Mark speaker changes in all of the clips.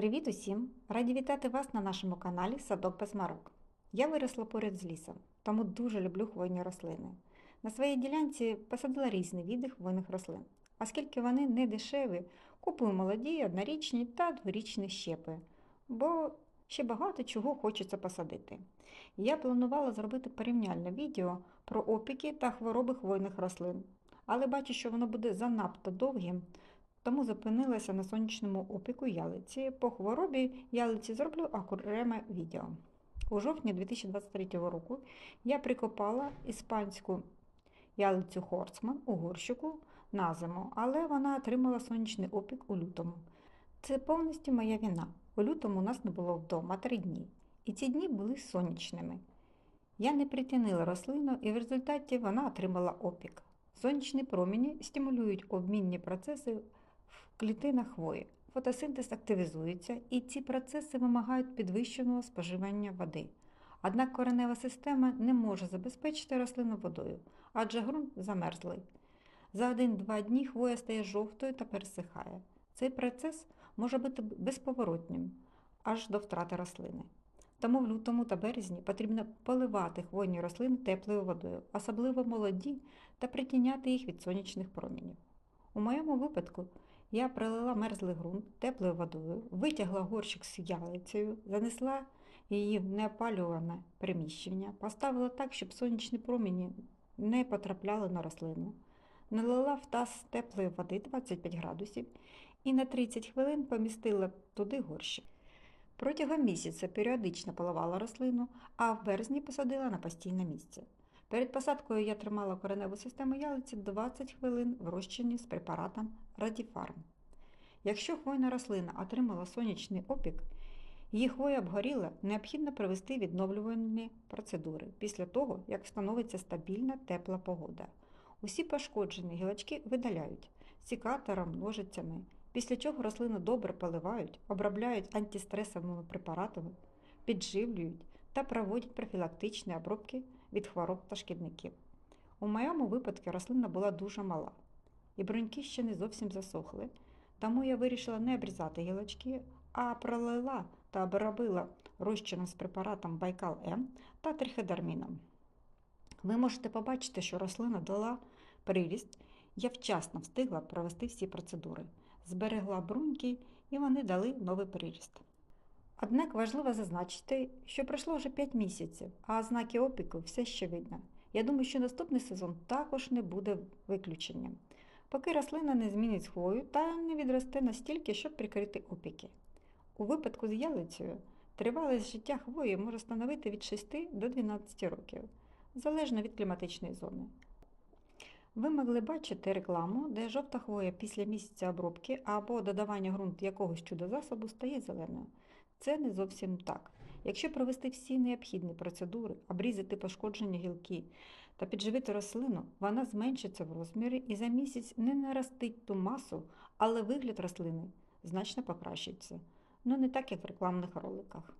Speaker 1: Привіт усім! Раді вітати вас на нашому каналі Садок без марок. Я виросла поряд з лісом, тому дуже люблю хвойні рослини. На своїй ділянці посадила різні види хвойних рослин. Оскільки вони не дешеві, купую молоді, однорічні та дворічні щепи, бо ще багато чого хочеться посадити. Я планувала зробити порівняльне відео про опіки та хвороби хвойних рослин, але бачу, що воно буде занадто довгим, тому зупинилася на сонячному опіку ялиці. По хворобі ялиці зроблю окреме відео. У жовтні 2023 року я прикопала іспанську ялицю Хорцман у горщику на зиму, але вона отримала сонячний опік у лютому. Це повністю моя вина. У лютому у нас не було вдома три дні, і ці дні були сонячними. Я не притягнила рослину, і в результаті вона отримала опік. Сонячні промені стимулюють обмінні процеси в клітинах хвої. Фотосинтез активізується, і ці процеси вимагають підвищеного споживання води. Однак коренева система не може забезпечити рослину водою, адже ґрунт замерзлий. За один-два дні хвоя стає жовтою та пересихає. Цей процес може бути безповоротнім аж до втрати рослини. Тому в лютому та березні потрібно поливати хвойні рослини теплою водою, особливо молоді, та притіняти їх від сонячних промінів. У моєму випадку я пролила мерзлий ґрунт теплою водою, витягла горщик з ялицею, занесла її в неопалюване приміщення, поставила так, щоб сонячні промені не потрапляли на рослину, налила в таз теплої води 25 градусів і на 30 хвилин помістила туди горщик. Протягом місяця періодично поливала рослину, а в березні посадила на постійне місце. Перед посадкою я тримала кореневу систему ялиці 20 хвилин в розчині з препаратом Радіфарм. Якщо хвойна рослина отримала сонячний опік, її хвоя обгоріла, необхідно провести відновлювальні процедури після того, як встановиться стабільна тепла погода. Усі пошкоджені гілочки видаляють сікатором, ножицями, після чого рослину добре поливають, обробляють антистресовими препаратами, підживлюють та проводять профілактичні обробки від хвороб та шкідників. У моєму випадку рослина була дуже мала, і бруньки ще не зовсім засохли, тому я вирішила не обрізати гілочки, а пролила та обробила розчином з препаратом Байкал М та трихедерміном. Ви можете побачити, що рослина дала приріст, я вчасно встигла провести всі процедури, зберегла бруньки і вони дали новий приріст. Однак важливо зазначити, що пройшло вже 5 місяців, а ознаки опіку все ще видно. Я думаю, що наступний сезон також не буде виключенням, поки рослина не змінить хвою та не відросте настільки, щоб прикрити опіки. У випадку з ялицею тривалість життя хвої може становити від 6 до 12 років, залежно від кліматичної зони. Ви могли бачити рекламу, де жовта хвоя після місяця обробки або додавання ґрунту якогось чудо-засобу стає зеленою. Це не зовсім так. Якщо провести всі необхідні процедури, обрізати пошкоджені гілки та підживити рослину, вона зменшиться в розмірі і за місяць не наростить ту масу, але вигляд рослини значно покращиться. Ну не так, як в рекламних роликах.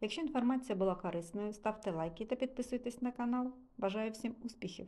Speaker 1: Якщо інформація була корисною, ставте лайки та підписуйтесь на канал. Бажаю всім успіхів!